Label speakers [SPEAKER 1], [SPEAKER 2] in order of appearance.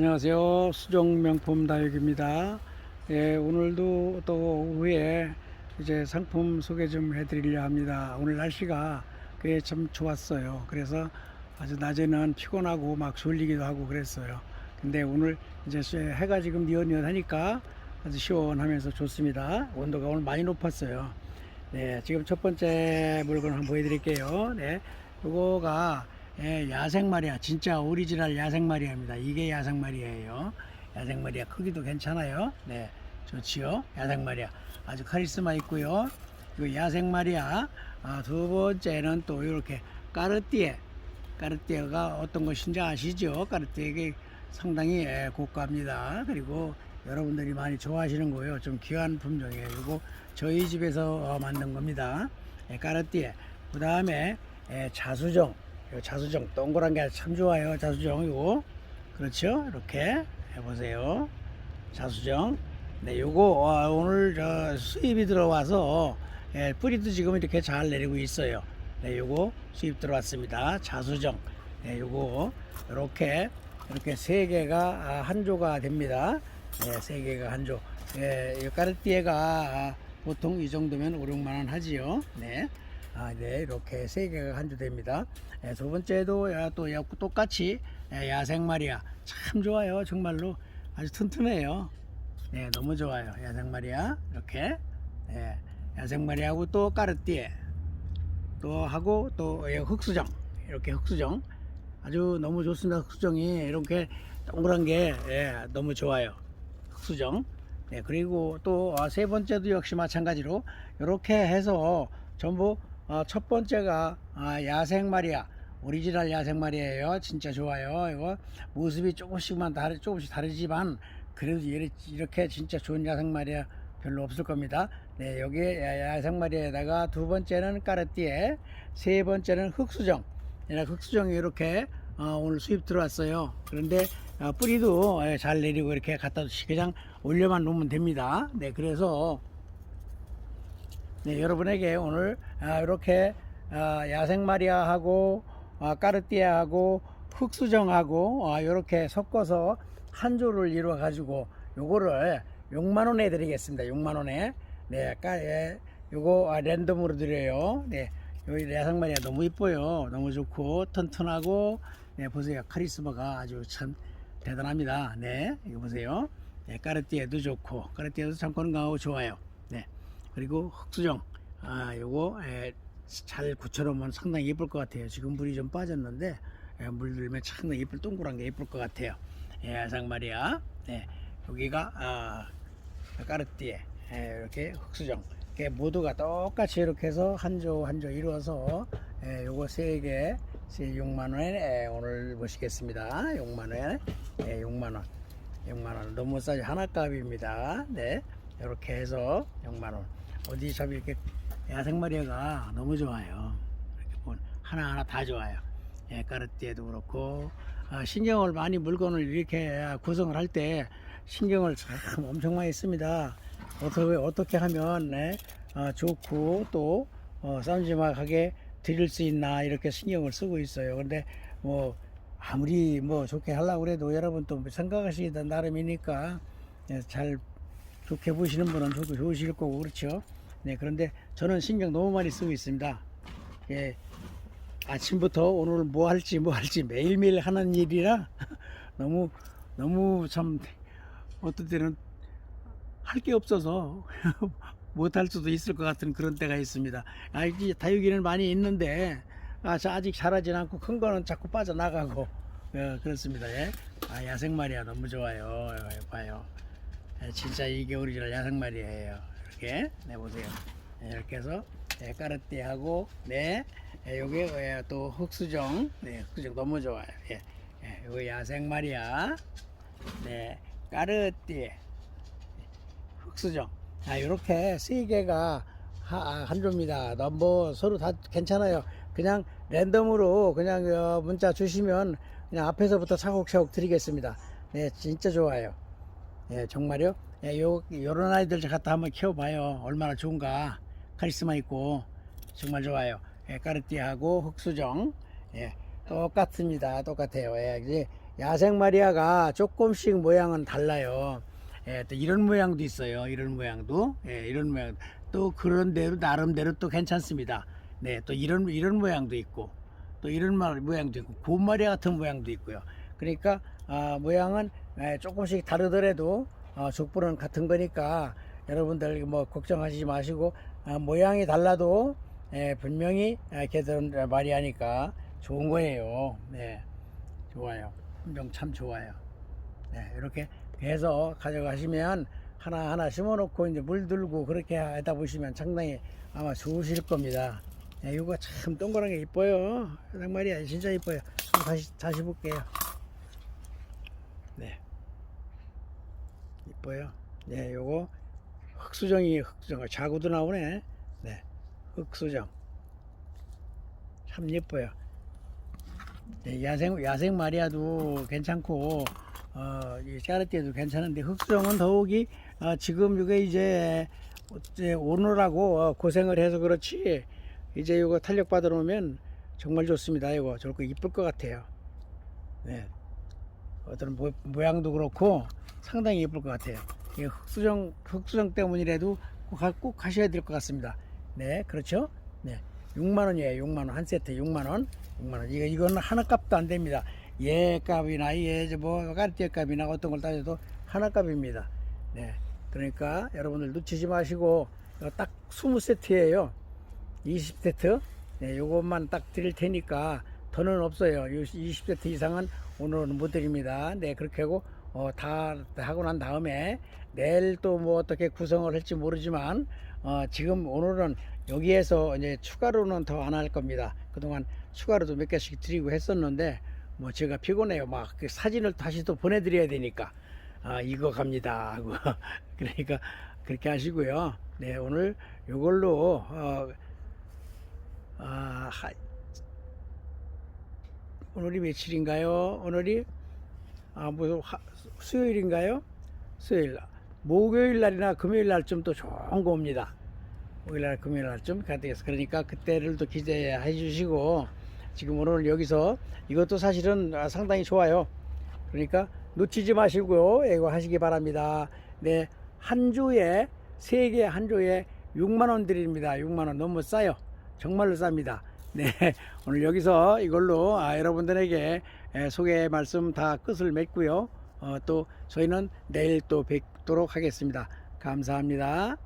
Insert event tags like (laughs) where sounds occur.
[SPEAKER 1] 안녕하세요. 수종 명품 다육입니다. 예, 오늘도 또 오후에 이제 상품 소개 좀 해드리려 합니다. 오늘 날씨가 꽤 참 좋았어요. 그래서 아주 낮에는 피곤하고 막 졸리기도 하고 그랬어요. 근데 오늘 이제 해가 지금 니엇니엇하니까 아주 시원하면서 좋습니다. 온도가 오늘 많이 높았어요. 네, 지금 첫 번째 물건 한번 보여드릴게요. 네, 요거가 예, 야생마리아, 진짜 오리지널 야생마리아입니다. 이게 야생마리아예요. 야생마리아 크기도 괜찮아요. 네, 좋지요. 야생마리아 아주 카리스마 있고요. 그 야생마리아 아, 두 번째는 또 이렇게 까르띠에, 까르띠에가 어떤 것인지 아시죠? 까르띠에가 상당히 예, 고가입니다. 그리고 여러분들이 많이 좋아하시는 거예요. 좀 귀한 품종이에요. 이거 저희 집에서 어, 만든 겁니다. 예, 까르띠에. 그 다음에 예, 자수정. 요 자수정 동그란 게 참 좋아요. 자수정 이거 그렇죠? 이렇게 해보세요. 자수정. 네, 요거 어, 오늘 저 수입이 들어와서 예, 뿌리도 지금 이렇게 잘 내리고 있어요. 네, 요거 수입 들어왔습니다. 자수정. 네, 요거 이렇게 이렇게 세 개가 아, 한 조가 됩니다. 네, 세 개가 한 조. 예, 이 까르띠에가 아, 보통 이 정도면 5, 6만 원 하지요. 네. 아, 네, 이렇게 세 개가 한주 됩니다. 예, 두 번째도 야, 또 야, 똑같이 예, 야생 마리아 참 좋아요, 정말로 아주 튼튼해요. 네, 너무 좋아요, 야생 마리아 이렇게 예, 야생 마리아하고 또 까르띠에 또 하고 또 예, 흑수정 이렇게 흑수정 아주 너무 좋습니다. 흑수정이 이렇게 동그란 게 예, 너무 좋아요. 흑수정. 네, 그리고 또 세 번째도 역시 마찬가지로 이렇게 해서 전부 어, 첫 번째가 아, 야생 마리아 오리지널 야생 마리아예요. 진짜 좋아요. 이거 모습이 조금씩만 다르 조금씩 다르지만 그래도 이렇게 진짜 좋은 야생 마리아 별로 없을 겁니다. 네, 여기 야생 마리아에다가 두 번째는 까르띠에, 세 번째는 흑수정. 네, 흑수정이 이렇게 어, 오늘 수입 들어왔어요. 그런데 어, 뿌리도 예, 잘 내리고 이렇게 갖다 그냥 올려만 놓으면 됩니다. 네, 그래서 네, 여러분에게 오늘 아, 이렇게 아, 야생마리아하고 아, 까르띠아하고 흑수정하고 아, 이렇게 섞어서 한 조를 이루어 가지고 요거를 6만 원에 드리겠습니다. 6만 원에 네, 까, 예, 요거 아, 랜덤으로 드려요. 네, 여기 야생마리아 너무 이뻐요. 너무 좋고 튼튼하고 네, 보세요. 카리스마가 아주 참 대단합니다. 네, 이거 보세요. 네, 까르띠에도 좋고 까르띠에도 참 건강하고 좋아요. 네. 그리고 흑수정. 아 요거 에, 잘 굳혀놓으면 상당히 예쁠 것 같아요. 지금 물이 좀 빠졌는데 에, 물 들면 상당히 예쁠 동그란 게 예쁠 것 같아요. 예, 아상마리아 네, 여기가 아, 까르띠에 에, 이렇게 흑수정. 이렇게 모두가 똑같이 이렇게 해서 한 조 한 조 이루어서 에, 요거 세개 6만원에 에, 오늘 모시겠습니다. 6만원에 에, 6만원. 6만원. 너무 싸지. 하나값입니다. 네. 이렇게 해서 6만원 어디 참 이렇게 야생마리아가 너무 좋아요. 이렇게 보면 하나하나 다 좋아요. 예, 까르띠에도 그렇고 아, 신경을 많이 물건을 이렇게 구성을 할 때 신경을 참 엄청 많이 씁니다. 어떻게 어떻게 하면 네, 아, 좋고 또 어, 쌈지막하게 드릴 수 있나 이렇게 신경을 쓰고 있어요. 근데 뭐 아무리 뭐 좋게 하려고 그래도 여러분 또 생각하시기 나름이니까 예, 잘 좋게 보시는 분은 저도 좋으실 거고 그렇죠. 네 그런데 저는 신경 너무 많이 쓰고 있습니다. 예 아침부터 오늘 뭐 할지 뭐 할지 매일매일 하는 일이라 (laughs) 너무 너무 참 어떤 때는 할 게 없어서 (laughs) 못할 수도 있을 것 같은 그런 때가 있습니다. 아, 이제 다육이는 많이 있는데 아, 저 아직 자라진 않고 큰 거는 자꾸 빠져나가고 예, 그렇습니다. 예. 아, 야생마리아 너무 좋아요. 예, 봐요. 예, 진짜 이게 오리지널 야생마리아예요. 이렇게 네 보세요. 예, 이렇게 해서 예, 까르띠하고 네 예, 요게 예, 또 흑수정 네 흑수정 너무 좋아요. 예, 예, 요거 야생마리아 네 까르띠 흑수정 아 요렇게 세 개가 하- 아, 한 조입니다. 뭐 서로 다 괜찮아요. 그냥 랜덤으로 그냥 어, 문자 주시면 그냥 앞에서부터 차곡차곡 드리겠습니다. 네 진짜 좋아요. 예, 정말요? 예, 요, 요런 아이들 갖다 한번 키워봐요. 얼마나 좋은가. 카리스마 있고, 정말 좋아요. 예, 까르띠하고 흑수정. 예, 똑같습니다. 똑같아요. 예, 이제 야생 마리아가 조금씩 모양은 달라요. 예, 또 이런 모양도 있어요. 이런 모양도. 예, 이런 모양. 또 그런 대로 나름대로 또 괜찮습니다. 네, 또 이런 이런 모양도 있고 또 이런 말 모양도 있고 곰마리아 같은 모양도 있고요. 그러니까 아, 모양은 예, 조금씩 다르더라도 어, 족보는 같은 거니까 여러분들 뭐 걱정하시지 마시고 아, 모양이 달라도 예, 분명히 아, 걔들은 마리아니까 좋은 거예요. 네, 좋아요. 품종 참 좋아요. 네, 이렇게 해서 가져가시면 하나하나 심어놓고 이제 물 들고 그렇게 하다 보시면 상당히 아마 좋으실 겁니다. 네, 이거 참 동그란 게 이뻐요. 정말이야, 진짜 이뻐요. 좀 다시, 다시 볼게요. 네. 이뻐요. 네, 요거 흑수정이 흑수정, 자구도 나오네. 네, 흑수정. 참 예뻐요. 네, 야생 야생 마리아도 괜찮고 어, 이 짜르띠도 괜찮은데 흑수정은 더욱이 어, 지금 이게 이제 이제 오느라고 어, 고생을 해서 그렇지 이제 이거 탄력 받아 놓으면 정말 좋습니다. 이거 저거 이쁠 것 같아요. 네. 어떤 모, 모양도 그렇고 상당히 예쁠 것 같아요. 이 흑수정 흑수정 때문이라도 꼭, 가- 꼭 하셔야 될 것 같습니다. 네, 그렇죠? 네, 6만 원이에요. 6만 원 한 세트 6만 원. 6만 원. 이거 이거는 하나 값도 안 됩니다. 얘 값이나 얘뭐 까르띠에 값이나 어떤 걸 따져도 하나 값입니다. 네, 그러니까 여러분들 놓치지 마시고 딱 20세트예요. 20세트. 네, 요것만 딱 드릴 테니까 더는 없어요. 20세트 이상은 오늘은 못 드립니다. 네, 그렇게 하고 어, 다 하고 난 다음에 내일 또 뭐 어떻게 구성을 할지 모르지만 어, 지금 오늘은 여기에서 이제 추가로는 더 안 할 겁니다. 그동안 추가로도 몇 개씩 드리고 했었는데 뭐 제가 피곤해요. 막 그 사진을 다시 또 보내드려야 되니까 아, 이거 갑니다 하고 (laughs) 그러니까 그렇게 하시고요. 네, 오늘 요걸로 어, 아, 하- 오늘이 며칠인가요? 오늘이 아, 무슨 화- 수요일인가요? 수요일. 목요일 날이나 금요일 날쯤 또 좋은 거 옵니다. 목요일 날, 금요일 날쯤 가되겠어. 그러니까 그때를 또 기대해 주시고 지금 오늘 여기서 이것도 사실은 아, 상당히 좋아요. 그러니까 놓치지 마시고요. 이거 하시기 바랍니다. 네. 한 주에 세 개 한 주에 6만 원 드립니다. 6만 원 너무 싸요. 정말로 쌉니다. 네. 오늘 여기서 이걸로 아, 여러분들에게 에, 소개 말씀 다 끝을 맺고요. 어, 또 저희는 내일 또 뵙도록 하겠습니다. 감사합니다.